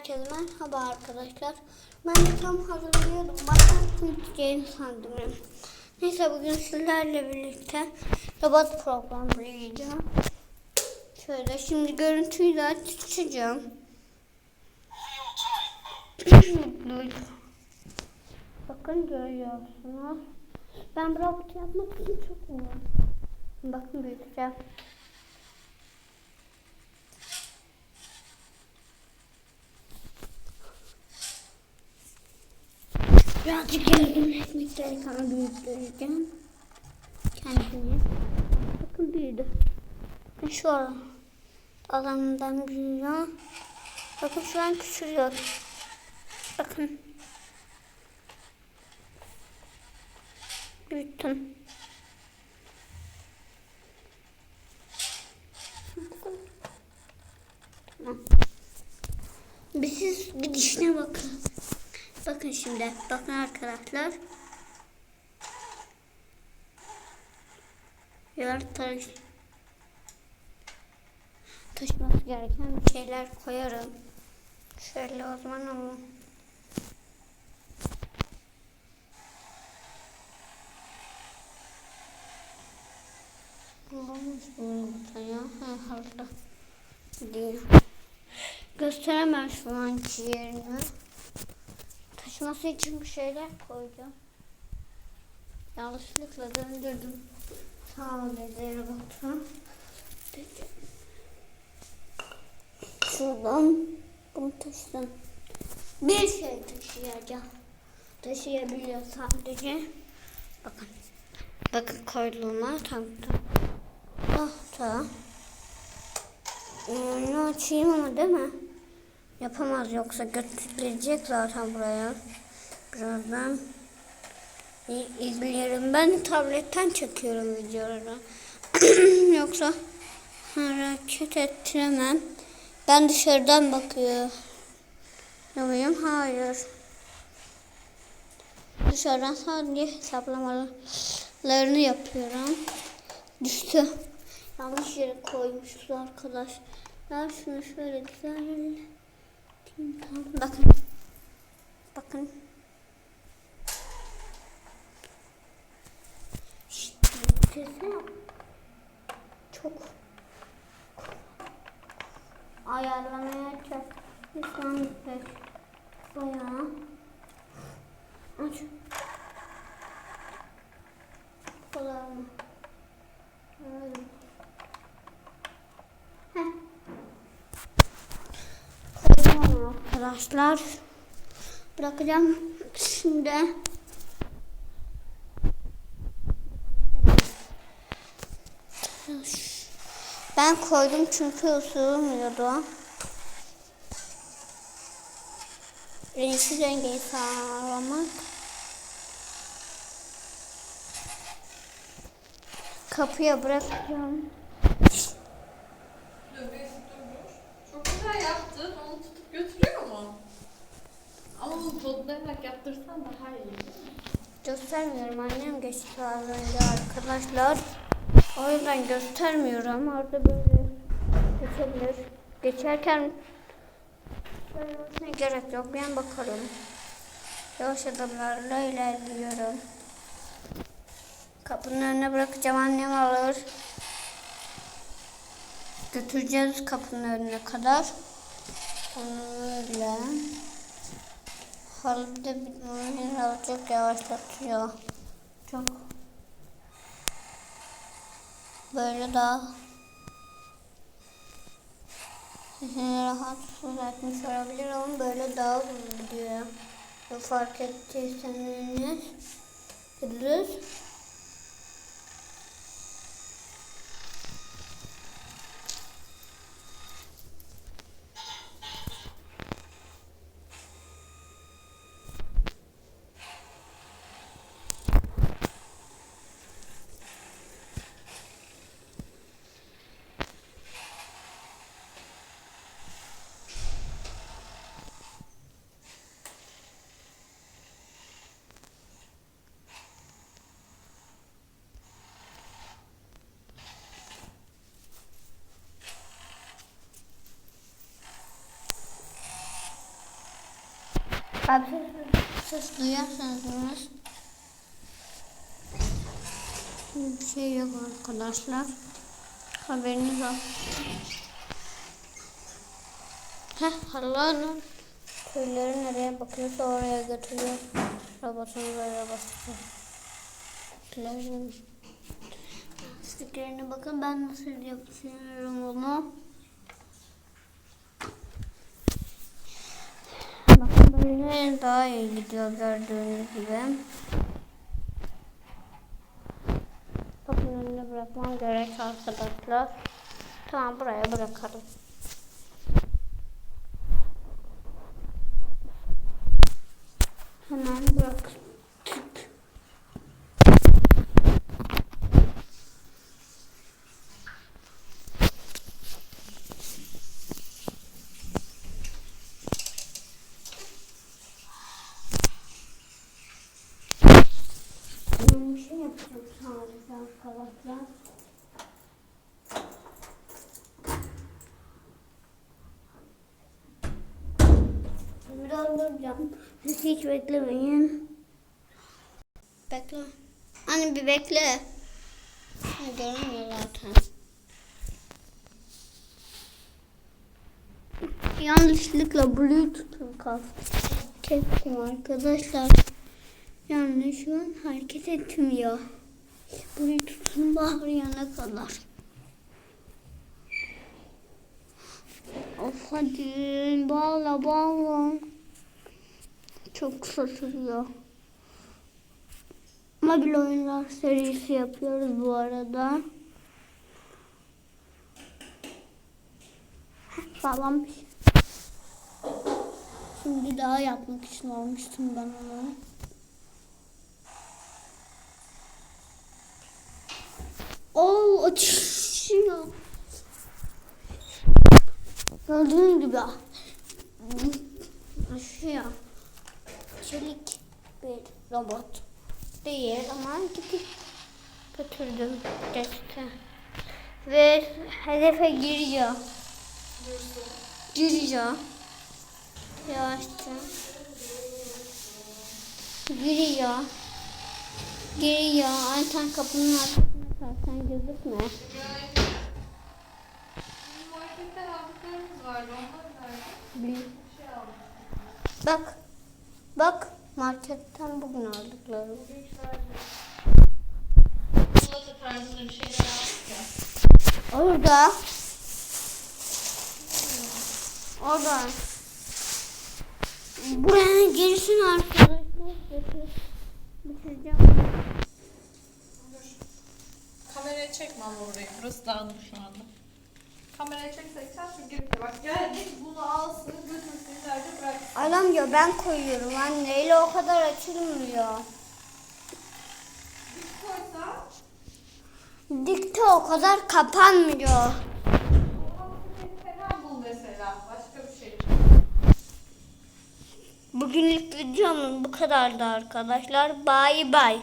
Herkese merhaba arkadaşlar. Ben de tam hazırlıyordum. Baştan gideceğimi sandım. Neyse bugün sizlerle birlikte robot programlayacağım. Şöyle şimdi görüntüyü de açacağım. Bakın görüyorsunuz. Ben robot yapmak için çok umuyorum. Bakın büyüteceğim. Birazcık yardım etmek gerekeni büyüteceğim. Kendimi. Bakın büyüdü. Şu an alanından büyüyor. Bakın şu an küçülüyor. Bakın. Büyüttüm. Tamam. Bir siz gidişine bakın. Bakın şimdi. Bakın arkadaşlar. Yer taş taşıması gereken şeyler koyarım. Şöyle o zaman ama. Olmuş bu yumurta ya. Herhalde. Değil. Gösteremem şu an ciğerini. Taşıması için bir şeyler koyacağım. Yanlışlıkla döndürdüm. Ol dedi robotu. Şuradan bunu taşıdım. Bir şey taşıyacağım. Taşıyabiliyor sadece. Bakın. Bakın koyduğuma tam tam. Ah tamam. Onu açayım ama değil mi? Yapamaz yoksa götürülecek zaten buraya. Birazdan İ- izleyelim. Ben tabletten çekiyorum videoları. yoksa hareket ettiremem. Ben dışarıdan bakıyorum. muyum? Hayır. Dışarıdan sadece hesaplamalarını yapıyorum. Düştü. Yanlış yere koymuşuz arkadaşlar. Şunu şöyle güzel. Bakın. Bakın. Sesine. Çok ayarlamaya lütfen pek bayağı aç kolay mı? Öyle. Heh. Koydum arkadaşlar. Bırakacağım şimdi. Ben koydum çünkü ısırmıyordu. Renksiz rengi sağlamak. Kapıya bırakacağım. Nöbet durmuş. Çok güzel yaptın. Onu tutup götürüyor mu? Ama toplayarak yaptırsan daha iyi. Göstermiyorum annem geçti az önce arkadaşlar. O yüzden göstermiyorum. Orada böyle geçebilir. Geçerken söylemesine gerek yok. Ben bakarım. Yavaş adımlarla ilerliyorum. Kapının önüne bırakacağım annem alır. Götüreceğiz kapının önüne kadar. Öyle. Da bir halı çok yavaşlatıyor. Çok. Böyle daha sesini rahatsız etmiş olabilir ama böyle daha. Ve fark ettiyseniz biliriz. Abi duyarsanız biraz. Bir şey yok arkadaşlar. Haberiniz olsun. Heh, Allah'ın tüyleri nereye bakıyorsa oraya götürüyor. Basıyor. Tüylerin stiklerine bakın ben nasıl yapıyorum onu. Böyle daha iyi gidiyor gördüğünüz gibi. Bakın önüne bırakmam gerek arkadaşlar. Tamam buraya bırakalım. Hemen bıraktık. Ben bir şey yapacağım sadece arkadaşlar. Biraz duracağım. Siz hiç beklemeyin. Bekle. Anne bir bekle. Ha, Görünmüyor zaten. Yanlışlıkla Bluetooth'u kestim arkadaşlar. Yani şu an hareket etmiyor. Bluetooth'un bağlayana kadar. Of hadi bağla bağla. Çok sürüyor. Mobil oyunlar serisi yapıyoruz bu arada. Heh, Bağlanmış. Şimdi daha yapmak için almıştım ben onu. Oo açıyor. Gördüğün gibi açıyor. Çelik bir robot değil ama gidip götürdüm teste. Ve hedefe giriyor. Giriyor. Yavaşça. Giriyor. Giriyor. Ay sen kapının arkasına kal. Sen gözükme. Şey. Bak. Bak. Marketten bugün aldıklarım. Orada. Orada. Buraya girsin arkadaşlar. Bitireceğim. Kameraya çekme orayı. Burası dağınık şu anda. Kameraya çeksek sen şu girip bak geldik bunu alsın götürsün ileride bıraksın. Alamıyor ben koyuyorum anne. Eli o kadar açılmıyor. Koysa Dikte o kadar kapanmıyor. şey. Bugünlük videomuz bu kadardı arkadaşlar. Bay bay.